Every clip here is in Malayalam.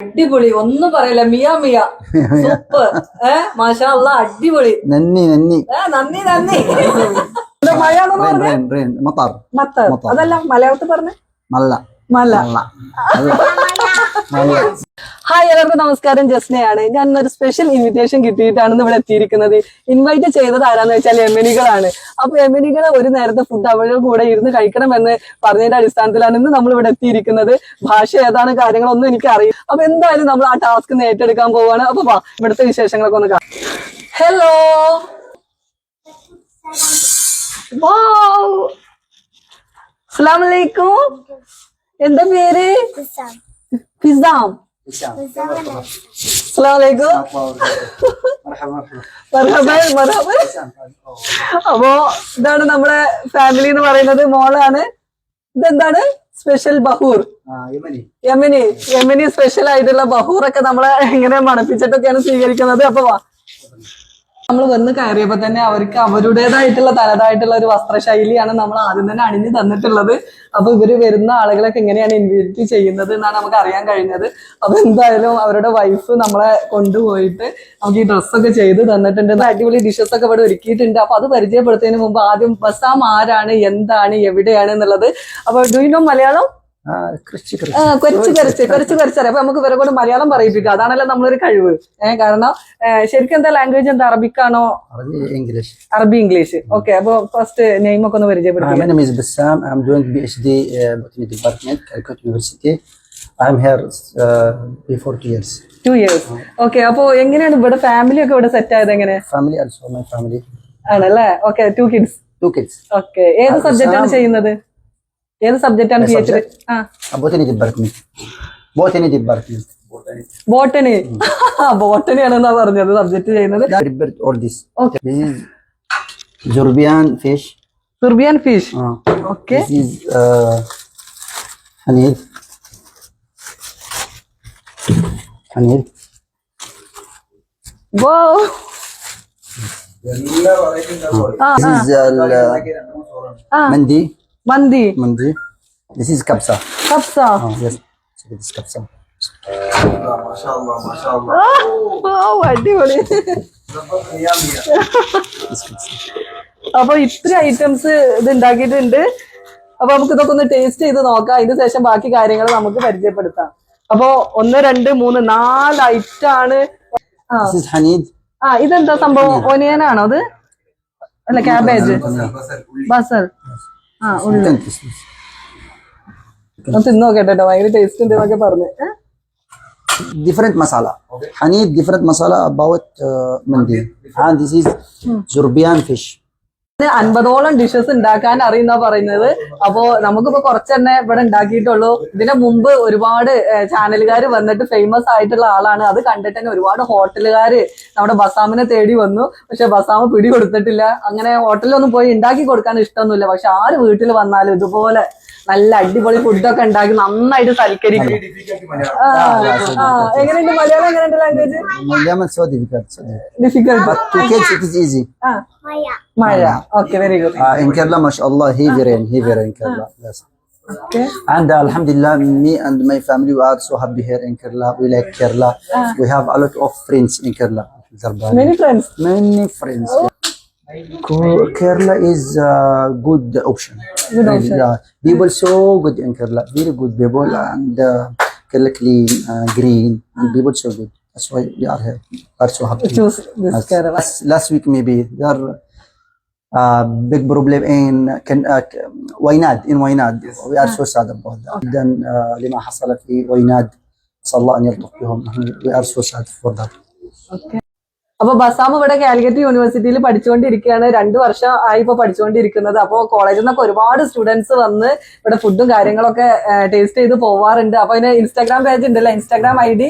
അടിപൊളി. ഒന്നും പറയല്ല. മിയ മിയ. സൂപ്പർ ഏ മാഷാ അടിപൊളി. നന്ദി നന്ദി. നന്ദി നന്ദി. മലയാളം അതല്ല മലയാളത്തിൽ പറഞ്ഞേ? നല്ല മല്ല. മല്ല. ഹായ് എല്ലാവർക്കും നമസ്കാരം. ജസ്നയാണ്. ഞാൻ ഒരു സ്പെഷ്യൽ ഇൻവിറ്റേഷൻ കിട്ടിയിട്ടാണ് ഇവിടെ എത്തിയിരിക്കുന്നത്. ഇൻവൈറ്റ് ചെയ്തത് ആരാന്ന് വെച്ചാൽ എമിനികളാണ്. അപ്പൊ എമിനികളെ ഒരു നേരത്തെ ഫുഡ് അവരുടെ കൂടെ ഇരുന്ന് കഴിക്കണമെന്ന് പറഞ്ഞതിന്റെ അടിസ്ഥാനത്തിലാണ് ഇന്ന് നമ്മൾ ഇവിടെ എത്തിയിരിക്കുന്നത്. ഭാഷ ഏതാണ് കാര്യങ്ങളൊന്നും എനിക്ക് അറിയാം അപ്പൊ എന്തായാലും നമ്മൾ ആ ടാസ്ക് ഏറ്റെടുക്കാൻ പോവാണ്. അപ്പൊ വാ ഇവിടുത്തെ വിശേഷങ്ങളൊക്കെ ഒന്ന് കാണാം. ഹലോ അസ്സാം വലൈക്കും എന്താ പേര്? ഹിസാം അപ്പോ ഇതാണ് നമ്മുടെ ഫാമിലി എന്ന് പറയുന്നത്. മോളാണ്. ഇതെന്താണ്? സ്പെഷ്യൽ ബഹൂർ യമനി. യമനി. സ്പെഷ്യൽ ആയിട്ടുള്ള ബഹൂർ ഒക്കെ നമ്മളെ എങ്ങനെ മണപ്പിച്ചിട്ടൊക്കെയാണ് സ്വീകരിക്കുന്നത്. അപ്പൊ നമ്മൾ വന്ന് കയറിയപ്പോ തന്നെ അവർക്ക് അവരുടേതായിട്ടുള്ള തനതായിട്ടുള്ള ഒരു വസ്ത്രശൈലിയാണ് നമ്മൾ ആദ്യം തന്നെ അണിഞ്ഞു തന്നിട്ടുള്ളത്. അപ്പൊ ഇവർ വരുന്ന ആളുകളൊക്കെ എങ്ങനെയാണ് ഇൻവൈറ്റ് ചെയ്യുന്നത് എന്നാണ് നമുക്ക് അറിയാൻ കഴിഞ്ഞത്. അപ്പൊ എന്തായാലും അവരുടെ വൈഫ് നമ്മളെ കൊണ്ടുപോയിട്ട് നമുക്ക് ഈ ഡ്രസ്സൊക്കെ ചെയ്ത് തന്നിട്ടുണ്ട്. അടിപൊളി ഡിഷസ് ഒക്കെ ഇവിടെ ഒരുക്കിയിട്ടുണ്ട്. അപ്പൊ അത് പരിചയപ്പെടുത്തുന്നതിന് മുമ്പ് ആദ്യം ബസാം ആരാണ് എന്താണ് എവിടെയാണ് എന്നുള്ളത്. അപ്പൊ ഡു നോ മലയാളം? കുറച്ച് കുറച്ച് കുറച്ച് കുറച്ചറിയാം അപ്പൊ നമുക്ക് ഇവരെ കൂടെ മലയാളം പറയിപ്പിക്കുക അതാണല്ലോ നമ്മളൊരു കഴിവ്. ഏഹ് കാരണം ശരിക്കും എന്താ ലാംഗ്വേജ് എന്താ? അറബിക്കാണോ? ഇംഗ്ലീഷ്. അറബി ഇംഗ്ലീഷ്. ഓക്കെ അപ്പൊ ഫസ്റ്റ് നെയിം ഒക്കെ ഒന്ന് പരിചയപ്പെടുത്തി I here before two years years എങ്ങനെയാണ് ഇവിടെ ഫാമിലി ഒക്കെ ഇവിടെ സെറ്റ് ആയത് എങ്ങനെ? ഫാമിലി ആണല്ലേ? Okay two kids two kids okay ഏത് സബ്ജക്റ്റ് ആണ് ചെയ്യുന്നത്? ഏത് സബ്ജക്റ്റ് ആണ് P H Uh, department. Botany department. Botany. Botany botany ആണെന്നാ പറഞ്ഞത് സബ്ജക്ട് ചെയ്യുന്നത്. This is Zorbian fish. Zorbian fish Uh, okay uh, Hanif. Hanif. വോ ആ This Mandi. Mandi Mandi. This is Kapsa. Kapsa. Oh, yes. So this is Kapsa. അടിപൊളി. അപ്പൊ ഇത്ര ഐറ്റംസ് ഇത് ഉണ്ടാക്കിയിട്ടുണ്ട് അപ്പൊ നമുക്ക് ഇതൊക്കെ ഒന്ന് ടേസ്റ്റ് ചെയ്ത് നോക്കാം അതിന് ശേഷം ബാക്കി കാര്യങ്ങൾ നമുക്ക് പരിചയപ്പെടുത്താം അപ്പൊ ഒന്ന് രണ്ട് മൂന്ന് നാല് ഐറ്റം ആണ് ആ This is Hanid. ആ ഇതെന്താ സംഭവം ഒനിയനാണോ അത് അല്ല ക്യാബേജ് ബസൽ തിന്ന് നോക്കട്ടെ കേട്ടോ ഭയങ്കര ടേസ്റ്റ് ഉണ്ട് എന്നൊക്കെ പറഞ്ഞു? Different masala. Hanid different masala about uh, Mandi. And this is fish. അൻപതോളം ഡിഷസ് ഉണ്ടാക്കാൻ അറിയുന്ന പറയുന്നത്. അപ്പോ നമുക്കിപ്പോ കുറച്ചെണ്ണെ ഇവിടെ ഉണ്ടാക്കിയിട്ടുള്ളൂ. ഇതിന് മുമ്പ് ഒരുപാട് ചാനലുകാർ വന്നിട്ട് ഫേമസ് ആയിട്ടുള്ള ആളാണ്. അത് കണ്ടിട്ട് തന്നെ ഒരുപാട് ഹോട്ടലുകാര് നമ്മുടെ ബസാമിനെ തേടി വന്നു. പക്ഷെ ബസാമ് പിടി കൊടുത്തിട്ടില്ല അങ്ങനെ ഹോട്ടലിലൊന്നും പോയി ഉണ്ടാക്കി കൊടുക്കാൻ ഇഷ്ടമൊന്നുമില്ല. പക്ഷെ ആര് വീട്ടിൽ വന്നാലും ഇതുപോലെ നല്ല അടിപൊളി ഫുഡൊക്കെ ഉണ്ടാക്കി നന്നായിട്ട് സൽക്കരിക്കും എങ്ങനെയുണ്ട് മലയാളം എങ്ങനെയുണ്ട് language. Difficult But two kids it is easy. ആ മഴ okay very good Uh, uh, me and my family we are so happy here in Kerala. We like Kerala. We have a lot of friends in Kerala. many friends Many friends. Kerala is a good option. Good option. Yeah. People so good in Kerala. Very good people and Kerala clean, green, and people so good. That's why we are here. Are so happy. Last week maybe there are big problem in can Wainad in Wainad. We are so sad about that. Then لما حصل في Wainad. صلى الله أن يلطف بهم. We are so sad for that. അപ്പൊ ബസാം ഇവിടെ കാലിക്കറ്റ് യൂണിവേഴ്സിറ്റിയിൽ പഠിച്ചുകൊണ്ടിരിക്കുകയാണ്. രണ്ടു വർഷം ആയി ഇപ്പൊ പഠിച്ചുകൊണ്ടിരിക്കുന്നത്. അപ്പോൾ കോളേജിൽ നിന്നൊക്കെ ഒരുപാട് സ്റ്റുഡൻസ് വന്ന് ഇവിടെ ഫുഡും കാര്യങ്ങളൊക്കെ ടേസ്റ്റ് ചെയ്ത് പോവാറുണ്ട്. അപ്പൊ അതിന് ഇൻസ്റ്റാഗ്രാം പേജ് ഉണ്ടല്ലോ? Instagram I D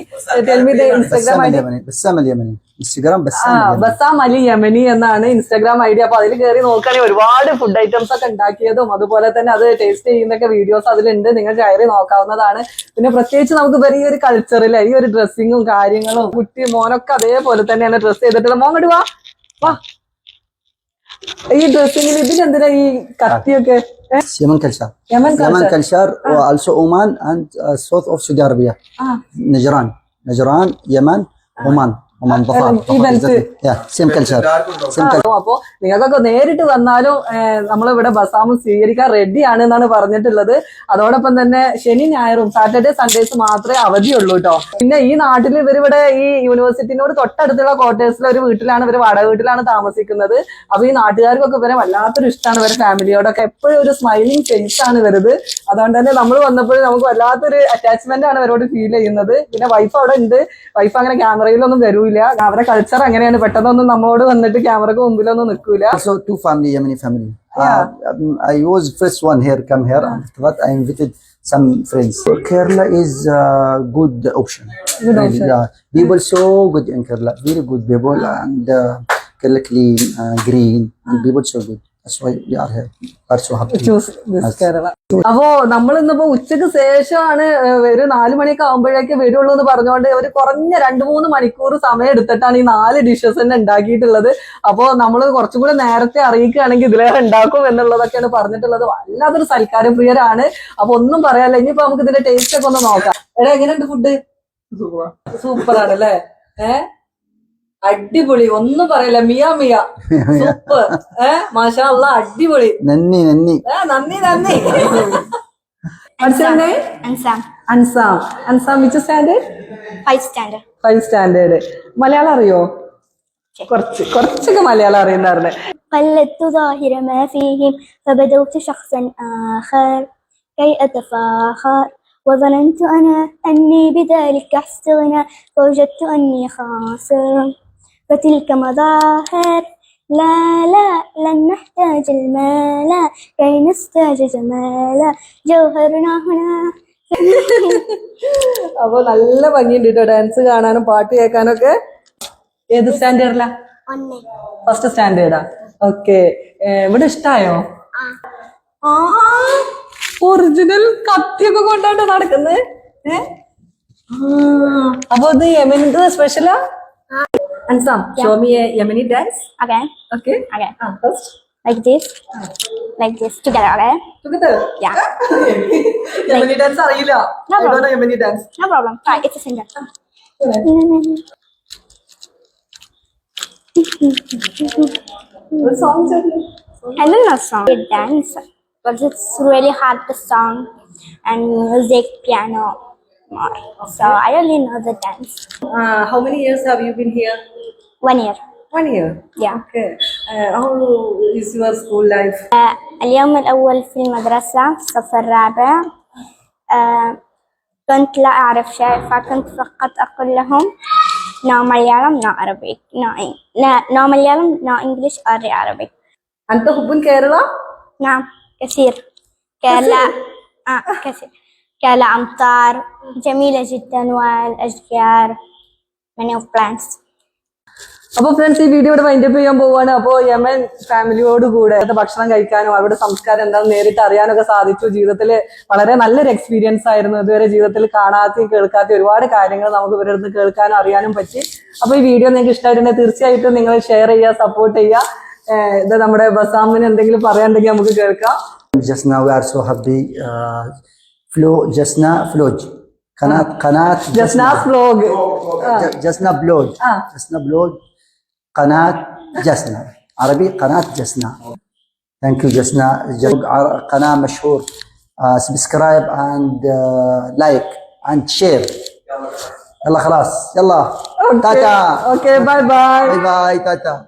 Instagram I D Instagram Bassam Ali Yamani എന്നാണ് ഇൻസ്റ്റാഗ്രാം ഐ ഡി അപ്പൊ അതിൽ കയറി നോക്കുകയാണെങ്കിൽ ഒരുപാട് ഫുഡ് ഐറ്റംസ് ഒക്കെ ഉണ്ടാക്കിയതും അതുപോലെ തന്നെ അത് ടേസ്റ്റ് ചെയ്യുന്നൊക്കെ വീഡിയോസ് അതിലുണ്ട്. നിങ്ങൾ കയറി നോക്കാവുന്നതാണ്. പിന്നെ പ്രത്യേകിച്ച് നമുക്ക് ഈ ഒരു കൾച്ചറിൽ ഈ ഒരു ഡ്രസ്സിങ്ങും കാര്യങ്ങളും കുട്ടി മോനൊക്കെ അതേപോലെ തന്നെയാണ് ഡ്രസ് ഡ്രസ്സ് ചെയ്തിട്ടുള്ളത് മോൻ ഇങ്ങോട്ട് വാ വാ ഈ ഡ്രസ്സിങ്ങിൽ ഇതിനെന്തിനാ ഈ കത്തിയൊക്കെ Yemen culture. Yemen Yemen culture uh, also Oman and uh, south of Saudi Arabia. ആ Najran. Najran, Yemen, Oman. Oman, Dhafar. Dhafar, even exactly. Yeah, same culture. Same culture. അപ്പൊ നിങ്ങൾക്കൊക്കെ നേരിട്ട് വന്നാലും നമ്മളിവിടെ ബസാമ് സ്വീകരിക്കാൻ റെഡിയാണ് എന്നാണ് പറഞ്ഞിട്ടുള്ളത്. അതോടൊപ്പം തന്നെ ശനി ഞായറും സാറ്റർഡേ സൺഡേസ് മാത്രമേ അവധിയുള്ളൂ കേട്ടോ പിന്നെ ഈ നാട്ടിൽ ഇവരിവിടെ ഈ യൂണിവേഴ്സിറ്റിനോട് തൊട്ടടുത്തുള്ള ക്വാർട്ടേഴ്സിലെ ഒരു വീട്ടിലാണ് ഇവർ വാടക വീട്ടിലാണ് താമസിക്കുന്നത്. അപ്പൊ ഈ നാട്ടുകാർക്കൊക്കെ ഇവരെ വല്ലാത്തൊരു ഇഷ്ടമാണ് ഇവരെ ഫാമിലിയോടൊക്കെ എപ്പോഴും ഒരു സ്മൈലിംഗ് ഫേസ് ആണ് ഇവരത്. അതുകൊണ്ട് തന്നെ നമ്മൾ വന്നപ്പോഴും നമുക്ക് വല്ലാത്തൊരു അറ്റാച്ച്മെന്റ് ആണ് ഇവരോട് ഫീൽ ചെയ്യുന്നത്. പിന്നെ വൈഫ് അവിടെ ഉണ്ട്. വൈഫ് അങ്ങനെ ക്യാമറയിലൊന്നും നിൽക്കൂല. അവരെ കൾച്ചർ അങ്ങനെയാണ്. പെട്ടെന്നൊന്നും നമ്മളോട് വന്നിട്ട് ക്യാമറക്ക് മുമ്പിലൊന്നും നിൽക്കൂല. So two family family family I was first one here here come some friends Kerala is good option people so good in Kerala very good people and Kerala clean green people so good അപ്പോ നമ്മൾ ഇന്നിപ്പോ ഉച്ചയ്ക്ക് ശേഷമാണ് ഒരു നാല് മണിയൊക്കെ ആകുമ്പോഴേക്ക് വരുള്ളൂ എന്ന് പറഞ്ഞുകൊണ്ട് ഒരു കുറഞ്ഞ രണ്ട് മൂന്ന് മണിക്കൂർ സമയം എടുത്തിട്ടാണ് ഈ നാല് ഡിഷസ് തന്നെ ഉണ്ടാക്കിയിട്ടുള്ളത്. അപ്പോ നമ്മൾ കുറച്ചും കൂടെ നേരത്തെ അറിയിക്കുകയാണെങ്കിൽ ഇതിലേറെ ഉണ്ടാക്കും എന്നുള്ളതൊക്കെയാണ് പറഞ്ഞിട്ടുള്ളത്. വല്ലാത്തൊരു സൽക്കാരം പ്രിയരാണ്. അപ്പൊ ഒന്നും പറയാല്ല ഇനിയിപ്പോ നമുക്ക് ഇതിന്റെ ടേസ്റ്റ് ഒക്കെ ഒന്ന് നോക്കാം. എടാ എങ്ങനെയുണ്ട് ഫുഡ് സൂപ്പർ ആണ് അല്ലേ ഏഹ് അടിപൊളി ഒന്നും പറയില്ല മിയ മിയ സൂപ്പർ ഏഹ് മാഷാ അല്ലാ അടിപൊളി Nanni, nanni. ആ, നന്ദി നന്ദി What's your name? Ansam. Ansam Ansam which standard Five standard. Five standard Malayalam അറിയോ കുറച്ച് കുറച്ചൊക്കെ മലയാളം അറിയുന്നായിരുന്നു قلدت ظاهر ما فيهم فبدوت شخصا آخر كي أتفاخر وظننت أنا أني بذلك استغنى فوجدت أني خاسر فتلك مظاهر لا لا لن نحتاج المال كي نستاج جمالا جوهرنا هنا അപ്പൊ നല്ല ഭംഗിയുണ്ട് കേട്ടോ ഡാൻസ് കാണാനും പാട്ട് കേൾക്കാനും ഒക്കെ ഏത് സ്റ്റാൻഡേർഡിലാ أني ഫസ്റ്റ് സ്റ്റാൻഡേർഡാ ഓക്കെ ഇവിടെ ഇഷ്ടായോ ഒറിജിനൽ കത്തിയൊക്കെ കൊണ്ടാണ് നടക്കുന്നത് ഏ ആ, അപ്പൊ ഇത് യമനിന്റെ സ്പെഷ്യലാ Ansam show me Yemeni dance Again, okay again. ആ first Like this. Like this. Together, okay? Yeah. Yemeni dance അറിയില്ല No I don't know Yemeni dance No problem. Try. It's a singer. Song I don't know song. I dance, but it's really hard to song and music, piano more. So I only know the dance. Uh, how many years have you been here? One year. One year. Yeah. Okay. Uh, how is your school life? Uh, اليوم الأول في المدرسة في الصف الرابع uh, كنت لا أعرف شيء فكنت فقط أقول لهم no Malayalam, no Arabic, no, no, Malayalam, no English or Arabic. أنت تحبون كيرلا؟ نعم كثير. كيرلا آه كثير. كلا أمطار جميلة جدا والأشجار many of plants അപ്പൊ ഫ്രണ്ട്സ് ഈ വീഡിയോ ഇവിടെ വൈൻഡപ്പ് ചെയ്യാൻ പോവാണ് അപ്പോ യമൻ ഫാമിലിയോട് കൂടെ അവിടുത്തെ ഭക്ഷണം കഴിക്കാനും അവരുടെ സംസ്കാരം എന്താണെന്ന് നേരിട്ട് അറിയാനൊക്കെ സാധിച്ചു ജീവിതത്തിൽ വളരെ നല്ലൊരു എക്സ്പീരിയൻസ് ആയിരുന്നു ഇതുവരെ ജീവിതത്തിൽ കാണാത്തയും കേൾക്കാത്തയും ഒരുപാട് കാര്യങ്ങൾ നമുക്ക് ഇവരുടെ അടുത്ത് കേൾക്കാനും അറിയാനും പറ്റി അപ്പൊ ഈ വീഡിയോ നിങ്ങൾക്ക് ഇഷ്ടമായിട്ടുണ്ടെങ്കിൽ തീർച്ചയായിട്ടും നിങ്ങൾ ഷെയർ ചെയ്യുക സപ്പോർട്ട് ചെയ്യുക ഏഹ് ഇത് നമ്മുടെ ബസാമിന് എന്തെങ്കിലും പറയാനുണ്ടെങ്കിൽ നമുക്ക് കേൾക്കാം Just now we are so فلو جسنا فلوج. قناة قناة جسنا فلوج. جسنا بلوج جسنا بلوج قناة جسنا. عربي قناة جسنا. ثانك يو جسنا. قناة مشهور. سبسكرايب اند لايك اند شير يلا خلاص. يلا. تاتا. أوكي باي باي باي باي تاتا.